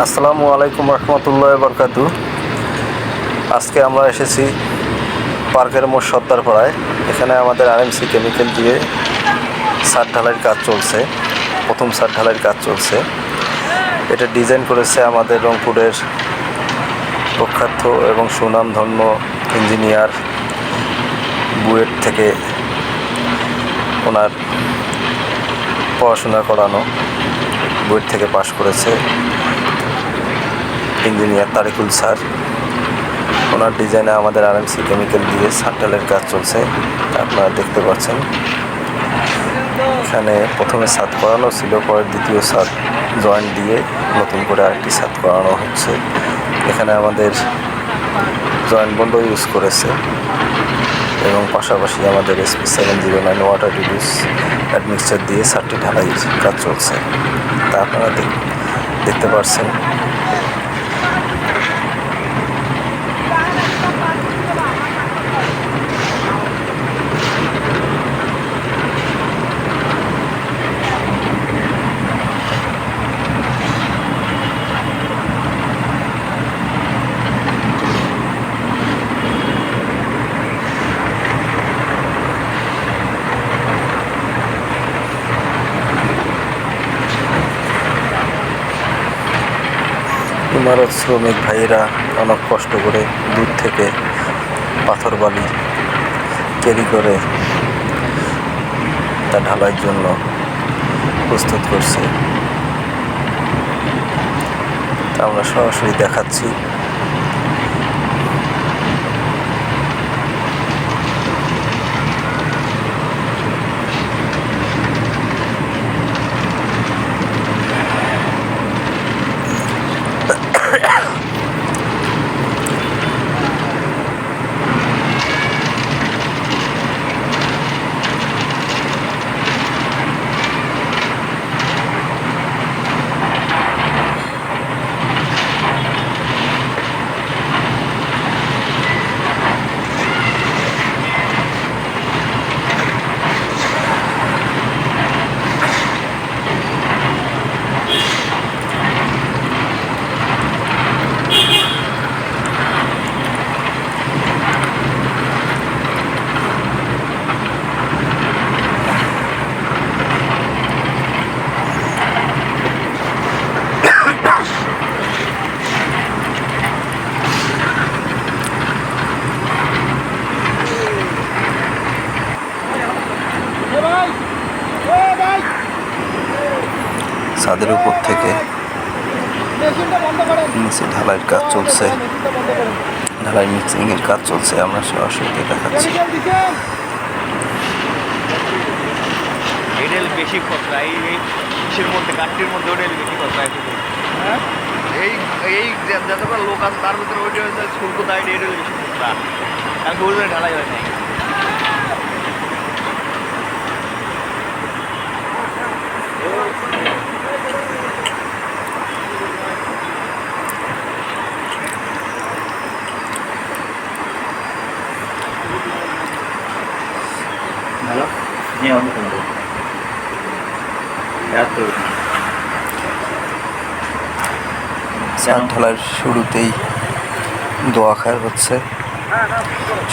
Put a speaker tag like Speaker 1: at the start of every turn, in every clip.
Speaker 1: আসসালামু আলাইকুম রহমতুল্লাহ বরকাতু আজকে আমরা এসেছি পার্কের মোড় সর্দারপাড়ায় এখানে আমাদের আরএমসি কেমিক্যাল দিয়ে সার ঢালাইয়ের কাজ চলছে। প্রথম সার ঢালাইয়ের কাজ চলছে। এটা ডিজাইন করেছে আমাদের রংপুরের প্রখ্যাত এবং সুনামধন্য ইঞ্জিনিয়ার বুয়েট থেকে ওনার পড়াশোনা করানো, বুয়েট থেকে পাশ করেছে। Engineer Tariqul sir. ওনার ডিজাইনে আমাদের আরএমসি কেমিক্যাল দিয়ে সার্টালের কাজ চলছে আপনারা দেখতে পাচ্ছেন। এখানে প্রথমে সাত করানো ছিল, পরে দ্বিতীয় সাত জয়েন্ট দিয়ে নতুন করে আরেকটি সাত করানো হচ্ছে। এখানে আমাদের জয়েন্ট বন্ড ইউজ করেছে। এবং পাশাপাশি আমাদের SP seven zero nine water reduce admixture দিয়ে সাতটি ঢালাই কাজ চলছে। তা আপনারা দেখ- দেখতে পাচ্ছেন ইমারত শ্রমিক ভাইয়েরা অনেক কষ্ট করে দূর থেকে পাথর বালি ক্যারি করে তা ঢালাইয়ের জন্য প্রস্তুত করছে। আমরা সরাসরি দেখাচ্ছি। ছাদের উপর থেকে নিচে ঢালাইয়ের কাজ চলছে। ঢালাই মিক্সিং এর কাজ চলছে আমরা সরাসরি দেখাচ্ছি।
Speaker 2: এডেল বেশি খরচা এই ইসের মধ্যে কাঠটির মধ্যে ওডেল বেশি খরচা একটু এই এই যতটা লোক আছে তার ভিতরে ওইটা হচ্ছে শুল্ক দায় এডেল বেশি কারণ ঢালাই হয় নাই।
Speaker 1: ছাদ ঢালাইয়ের শুরুতেই দোয়া খায়ের হচ্ছে।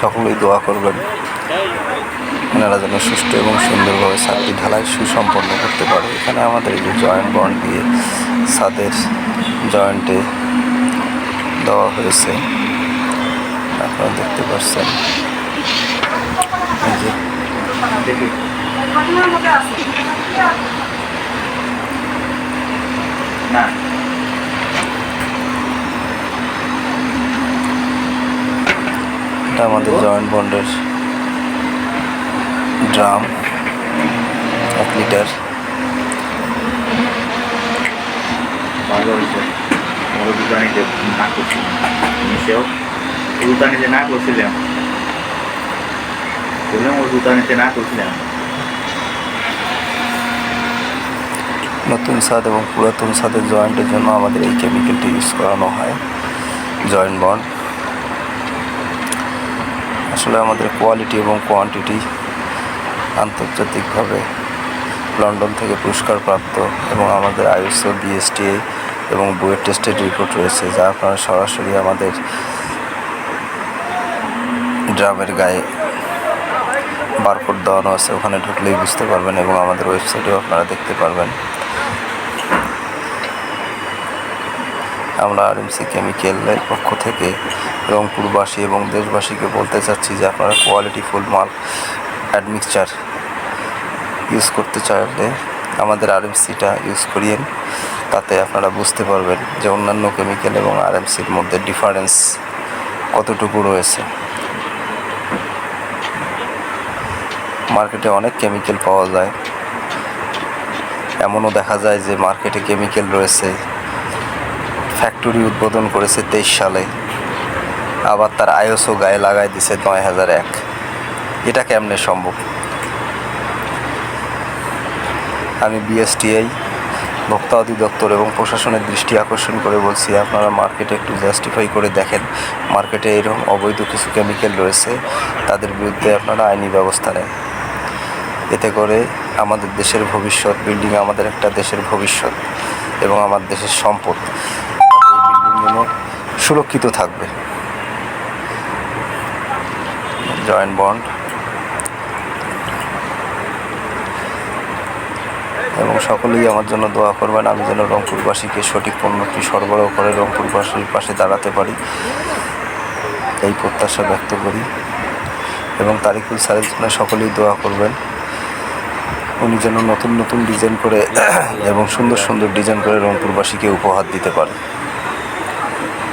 Speaker 1: সকলেই দোয়া করবেন। এনারা যেন সুষ্ঠু এবং সুন্দরভাবে ছাদটি ঢালাই সুসম্পন্ন করতে পারে। এখানে আমাদের এই যে জয়েন্ট বন্ড দিয়ে ছাদের জয়েন্টে দেওয়া হয়েছে। আপনারা দেখতে পাচ্ছেন। এই যে
Speaker 3: না।
Speaker 1: এটা আমাদের জয়েন্ট বন্ডের ড্রাম এক লিটার
Speaker 3: আমার দুটানিতে না করছি। মিশেও দুটানিতে না করছিলাম। বললাম ওর দুটানিতে না করছিলাম।
Speaker 1: নতুন ছাদ এবং পুরাতন ছাদের জয়েন্টের জন্য আমাদের এই কেমিক্যালটি ইউজ করানো হয় জয়েন্ট বন্ড আসলে আমাদের কোয়ালিটি এবং কোয়ান্টিটি আন্তর্জাতিকভাবে লন্ডন থেকে পুরস্কারপ্রাপ্ত এবং আমাদের আইএসও বিএসটিএ এবং বইয়ের টেস্টের রিপোর্ট রয়েছে, যা আপনারা সরাসরি আমাদের ড্রামের গায়ে বারকোড দেওয়ানো আছে, ওখানে ঢুকলেই বুঝতে পারবেন এবং আমাদের ওয়েবসাইটেও আপনারা দেখতে পারবেন। আমরা আরএমসি কেমিক্যালের পক্ষ থেকে রংপুরবাসী এবং দেশবাসীকে বলতে চাচ্ছি যে আপনারা কোয়ালিটি ফুল মাল অ্যাডমিক্সচার ইউজ করতে চাইলে আমাদের আরএমসিটা ইউজ করিয়েন। তাতে আপনারা বুঝতে পারবেন যে অন্যান্য কেমিক্যাল এবং আরএমসির মধ্যে ডিফারেন্স কতটুকু রয়েছে। মার্কেটে অনেক কেমিক্যাল পাওয়া যায়। এমনও দেখা যায় যে মার্কেটে কেমিক্যাল রয়েছে। ফ্যাক্টরি উদ্বোধন করেছে তেইশ সালে। আবার তার আইএসও গায়ে লাগাই দিছে নয় হাজার এক। এটা কেমনে সম্ভব? আমি বিএসটিআই, ভোক্তা অধিদপ্তর এবং প্রশাসনের দৃষ্টি আকর্ষণ করে বলছি, আপনারা মার্কেটে একটু জাস্টিফাই করে দেখেন। মার্কেটে এরকম অবৈধ কিছু কেমিক্যাল রয়েছে, তাদের বিরুদ্ধে আপনারা আইনি ব্যবস্থা নেন। এতে করে আমাদের দেশের ভবিষ্যৎ বিল্ডিং আমাদের একটা দেশের ভবিষ্যৎ এবং আমার দেশের সম্পদ। বিল্ডিংগুলো সুরক্ষিত থাকবে। জয়েন্ট বন্ড এবং সকলেই আমার জন্য দোয়া করবেন, আমি যেন রংপুরবাসীকে সঠিক পণ্যটি সরবরাহ করে রংপুরবাসীর পাশে দাঁড়াতে পারি। এই প্রত্যাশা ব্যক্ত করি। এবং তারিকুল স্যারের জন্য সকলেই দোয়া করবেন। উনি যেন নতুন নতুন ডিজাইন করে এবং সুন্দর সুন্দর ডিজাইন করে রংপুরবাসীকে উপহার দিতে পারে।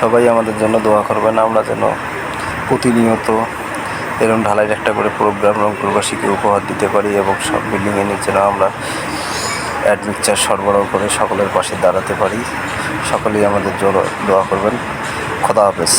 Speaker 1: সবাই আমাদের জন্য দোয়া করবেন, আমরা যেন প্রতিনিয়ত এরকম ঢালাইয়ের একটা করে প্রোগ্রাম রংপুরবাসীকে উপহার দিতে পারি এবং সব বিল্ডিংয়ে নিচে আমরা অ্যাডমিকচার সরবরাহ করে সকলের পাশে দাঁড়াতে পারি। সকলেই আমাদের জোর দোয়া করবেন। খোদা হাফেজ।